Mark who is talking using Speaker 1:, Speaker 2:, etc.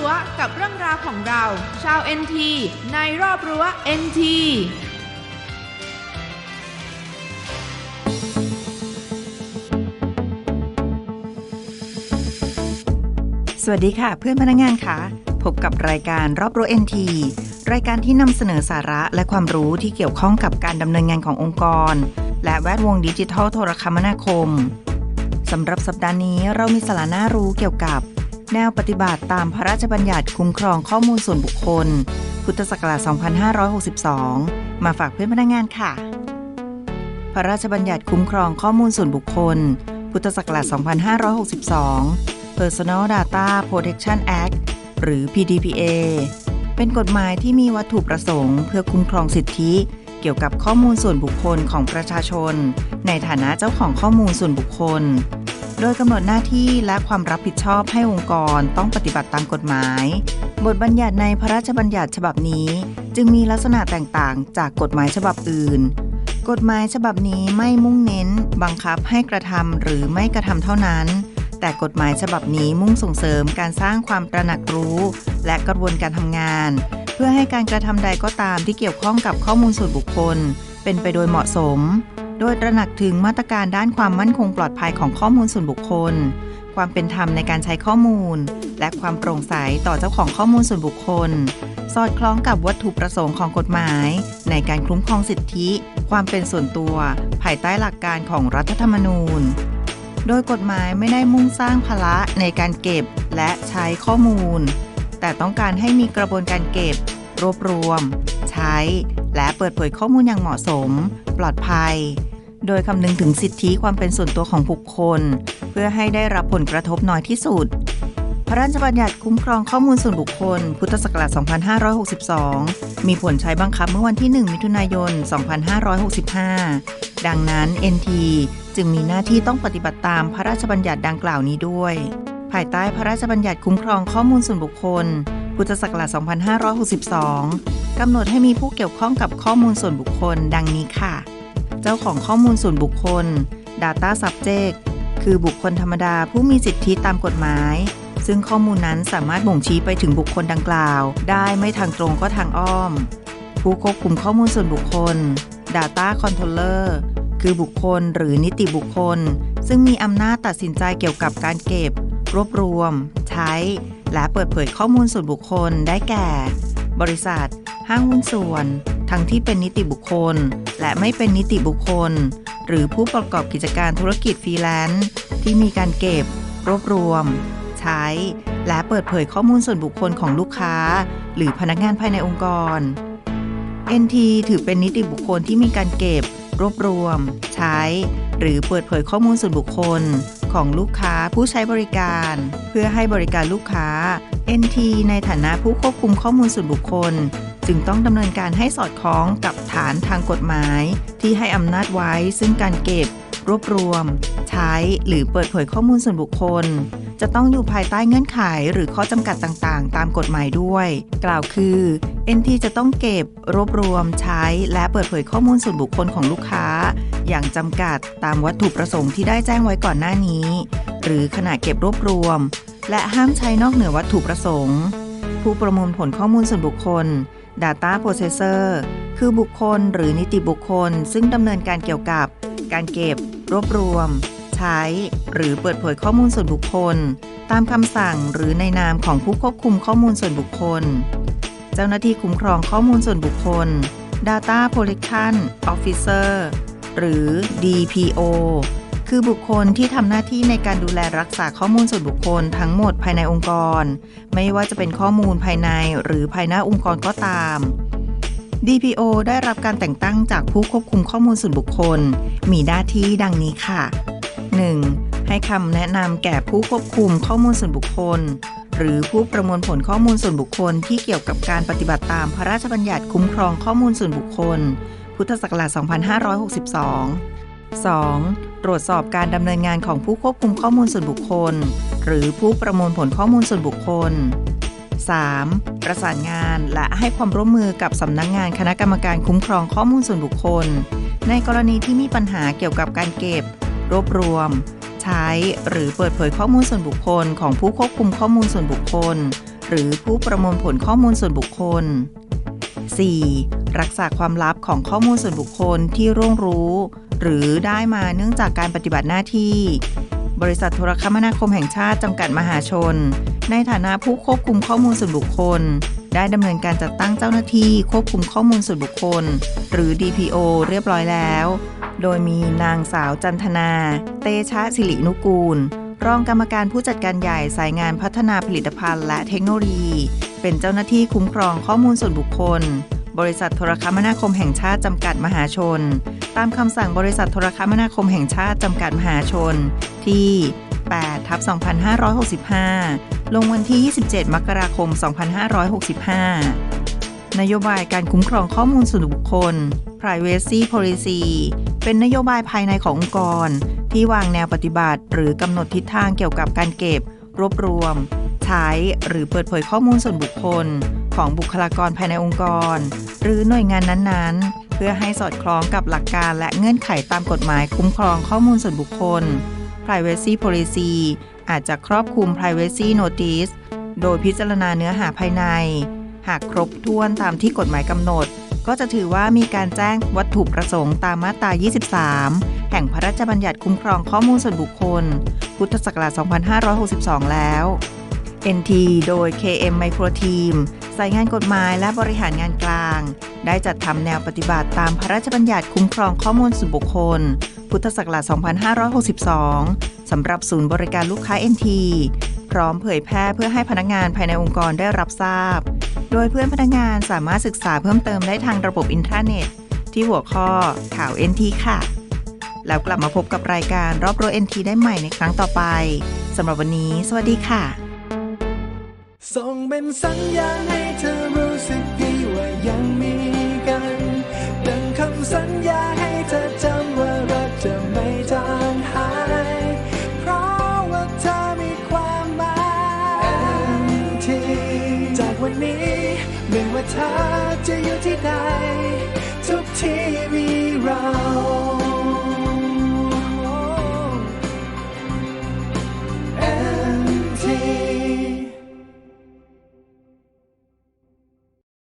Speaker 1: รั้วกับเรื่องราวของเรา ชาว NT ในรอบรั้ว NT
Speaker 2: สวัสดีค่ะเพื่อนพนักงานค่ะ พบกับรายการรอบรู้ NT รายการที่นำเสนอสาระและความรู้ที่เกี่ยวข้องกับการดำเนินงานขององค์กร และแวดวงดิจิทัลโทรคมนาคมสำหรับสัปดาห์นี้เรามีสาระน่ารู้เกี่ยวกับ แนวปฏิบัติตามพระราชบัญญัติคุ้มครองข้อมูลส่วนบุคคล พุทธศักราช 2562 มาฝากเพื่อนพนักงานค่ะ พระราชบัญญัติคุ้มครองข้อมูลส่วนบุคคล พุทธศักราช 2562 Personal Data Protection Act หรือ PDPA เป็นกฎหมายที่มีวัตถุประสงค์ เพื่อคุ้มครองสิทธิเกี่ยวกับข้อมูลส่วนบุคคลของประชาชน ในฐานะเจ้าของข้อมูลส่วนบุคคล โดยกำหนดหน้าที่และความรับผิดชอบให้องค์กรต้องปฏิบัติตามกฎหมาย บทบัญญัติในพระราชบัญญัติฉบับนี้ จึงมีลักษณะแตกต่างจากกฎหมายฉบับอื่น กฎหมายฉบับนี้ไม่มุ่งเน้น บังคับให้กระทำหรือไม่กระทำเท่านั้น แต่กฎหมายฉบับนี้มุ่งส่งเสริมการสร้างความตระหนักรู้ และกระบวนการทำงาน เพื่อให้การกระทำใดก็ตามที่เกี่ยวข้องกับข้อมูลส่วนบุคคล เป็นไปโดยเหมาะสม โดยตระหนักถึงมาตรการด้านความมั่นคงปลอดภัยของข้อมูลส่วนบุคคล ความเป็นธรรมในการใช้ข้อมูล และความโปร่งใสต่อเจ้าของข้อมูลส่วนบุคคล สอดคล้องกับวัตถุประสงค์ของกฎหมาย ในการคุ้มครองสิทธิ ความเป็นส่วนตัว ภายใต้หลักการของรัฐธรรมนูญ โดยกฎหมายไม่ได้มุ่งสร้างภาระในการเก็บและใช้ข้อมูล แต่ต้องการให้มีกระบวนการเก็บ รวบรวม ใช้ และเปิดเผยข้อมูลอย่างเหมาะสม ปลอดภัย โดยคำนึงถึงสิทธิความเป็นส่วนตัวของบุคคล เพื่อให้ได้รับผลกระทบน้อยที่สุด พระราชบัญญัติคุ้มครองข้อมูลส่วนบุคคล พุทธศักราช 2562 มีผลใช้บังคับเมื่อวันที่ 1 มิถุนายน 2565 ดังนั้น NT จึงมีหน้าที่ต้องปฏิบัติตามพระราชบัญญัติดังกล่าวนี้ด้วย ภายใต้พระราชบัญญัติคุ้มครองข้อมูลส่วนบุคคล พุทธศักราช 2562 กำหนดให้มีผู้เกี่ยวข้องกับข้อมูลส่วนบุคคล ดังนี้ค่ะ เจ้าของข้อมูลส่วนบุคคล Data Subject คือบุคคลธรรมดาผู้มีสิทธิตามกฎหมาย ซึ่งข้อมูลนั้นสามารถบ่งชี้ไปถึงบุคคลดังกล่าว ได้ไม่ทางตรงก็ทางอ้อม ผู้ควบคุมข้อมูลส่วนบุคคล Data Controller คือบุคคลหรือนิติบุคคล ซึ่งมีอำนาจตัดสินใจเกี่ยวกับการเก็บ รวบรวม ใช้ และเปิดเผยข้อมูลส่วนบุคคลได้แก่ บริษัท ห้างหุ้นส่วน ทั้งที่เป็นนิติบุคคล และไม่เป็นนิติบุคคล หรือผู้ประกอบกิจการธุรกิจฟรีแลนซ์ที่มีการเก็บ รวบรวม ใช้ และเปิดเผยข้อมูลส่วนบุคคลของลูกค้า หรือพนักงานภายในองค์กร NT ถือเป็นนิติบุคคลที่มีการเก็บ รวบรวม ใช้ หรือเปิดเผยข้อมูลส่วนบุคคลของลูกค้าผู้ใช้บริการ เพื่อให้บริการลูกค้า NT ในฐานะผู้ควบคุมข้อมูลส่วนบุคคล จึงต้องดำเนินการให้สอดคล้องกับฐานทางกฎหมาย ที่ให้อำนาจไว้ซึ่งการเก็บ รวบรวม ใช้หรือเปิดเผยข้อมูลส่วนบุคคล จะต้องอยู่ภายใต้เงื่อนไขหรือข้อจำกัดต่างๆ ตามกฎหมายด้วย กล่าวคือ NT จะต้องเก็บ รวบรวม ใช้และเปิดเผยข้อมูลส่วนบุคคลของลูกค้า อย่างจำกัดตามวัตถุประสงค์ที่ได้แจ้งไว้ก่อนหน้านี้ หรือขณะเก็บรวบรวม และห้ามใช้นอกเหนือวัตถุประสงค์ผู้ประมวลผลข้อมูลส่วนบุคคล Data Processor คือบุคคลหรือนิติบุคคล ซึ่งดำเนินการเกี่ยวกับ การเก็บ รวบรวม ใช้ หรือเปิดเผยข้อมูลส่วนบุคคล ตามคำสั่งหรือในนามของผู้ควบคุมข้อมูลส่วนบุคคล เจ้าหน้าที่คุ้มครองข้อมูลส่วนบุคคล Data Protection Officer หรือ DPO คือบุคคลที่ทำหน้าที่ในการดูแลรักษาข้อมูลส่วนบุคคลทั้งหมดภายในองค์กร ไม่ว่าจะเป็นข้อมูลภายในหรือภายหน้าองค์กรก็ตาม DPO ได้รับการแต่งตั้งจากผู้ควบคุมข้อมูลส่วนบุคคล มีหน้าที่ดังนี้ค่ะ 1. ให้คำแนะนำแก่ผู้ควบคุมข้อมูลส่วนบุคคล หรือผู้ประมวลผลข้อมูลส่วนบุคคลที่เกี่ยวกับการปฏิบัติตามพระราชบัญญัติคุ้มครองข้อมูลส่วนบุคคล พุทธศักราช 2562 2. ตรวจสอบการดำเนินงานของผู้ควบคุมข้อมูลส่วนบุคคล หรือผู้ประมวลผลข้อมูลส่วนบุคคล 3. ประสานงานและให้ความร่วมมือกับสำนักงงานคณะกรรมการคุ้มครองข้อมูลส่วนบุคคล ในกรณีที่มีปัญหาเกี่ยวกับการเก็บ รวบรวม ใช้หรือเปิดเผยข้อมูลส่วนบุคคลของผู้ควบคุมข้อมูลส่วนบุคคล หรือผู้ประมวลผลข้อมูลส่วนบุคคล 4. รักษาความลับของข้อมูลส่วนบุคคลที่ร่วงรู้ หรือได้มาเนื่องจากการปฏิบัติหน้าที่ บริษัทโทรคมนาคมแห่งชาติจำกัดมหาชน ในฐานะผู้ควบคุมข้อมูลส่วนบุคคล ได้ดำเนินการจัดตั้งเจ้าหน้าที่ควบคุมข้อมูลส่วนบุคคล หรือ DPO เรียบร้อยแล้ว โดยมีนางสาวจันทนา เตชะสิรินุกูล รองกรรมการผู้จัดการใหญ่สายงานพัฒนาผลิตภัณฑ์ และเทคโนโลยี เป็นเจ้าหน้าที่คุ้มครองข้อมูลส่วนบุคคล บริษัทโทรคมนาคมแห่งชาติจำกัดมหาชน ตามคำสั่งบริษัทโทรคมนาคมแห่งชาติจำกัดมหาชน ที่8ทับ2565 ลงวันที่ 27 มกราคม 2565 นโยบายการคุ้มครองข้อมูลส่วนบุคคล Privacy Policy เป็นนโยบายภายในขององค์กร ที่วางแนวปฏิบัติ หรือกำหนดทิศทางเกี่ยวกับการเก็บ รวบรวม ใช้หรือเปิดเผยข้อมูลส่วนบุคคล ของบุคลากรภายในองค์กร หรือหน่วยงานนั้นๆ เพื่อให้สอดคล้องกับหลักการและเงื่อนไขตามกฎหมายคุ้มครองข้อมูลส่วนบุคคล Privacy Policy อาจจะครอบคลุม Privacy Notice โดยพิจารณาเนื้อหาภายใน หากครบถ้วนตามที่กฎหมายกำหนด ก็จะถือว่ามีการแจ้งวัตถุประสงค์ตามมาตรา 23 แห่งพระราชบัญญัติคุ้มครองข้อมูลส่วนบุคคล พุทธศักราช 2562 แล้ว NT โดย KM Micro Team สายงานกฎหมายและบริหารงานกลาง ได้จัดทำแนวปฏิบัติตามพระราชบัญญัติคุ้มครองข้อมูลส่วนบุคคล พุทธศักราช 2562 สำหรับศูนย์บริการลูกค้า NT พร้อมเผยแพร่เพื่อให้พนักงานภายในองค์กรได้รับทราบ โดยเพื่อนพนักงานสามารถศึกษาเพิ่มเติมได้ทางระบบอินเทอร์เน็ต ที่หัวข้อข่าว NT ค่ะ แล้วกลับมาพบกับรายการรอบรั้ว NT ได้ใหม่ในครั้งต่อไปสำหรับวันนี้ สวัสดีค่ะ
Speaker 3: ส่งเป็นสัญญาณให้เธอรู้สึกดีว่ายังมีกันดังคำสัญญาให้เธอจำว่ารักจะไม่จางหาย เพราะว่าเธอมีความหมายทีจากวันนี้ไม่ว่าเธอ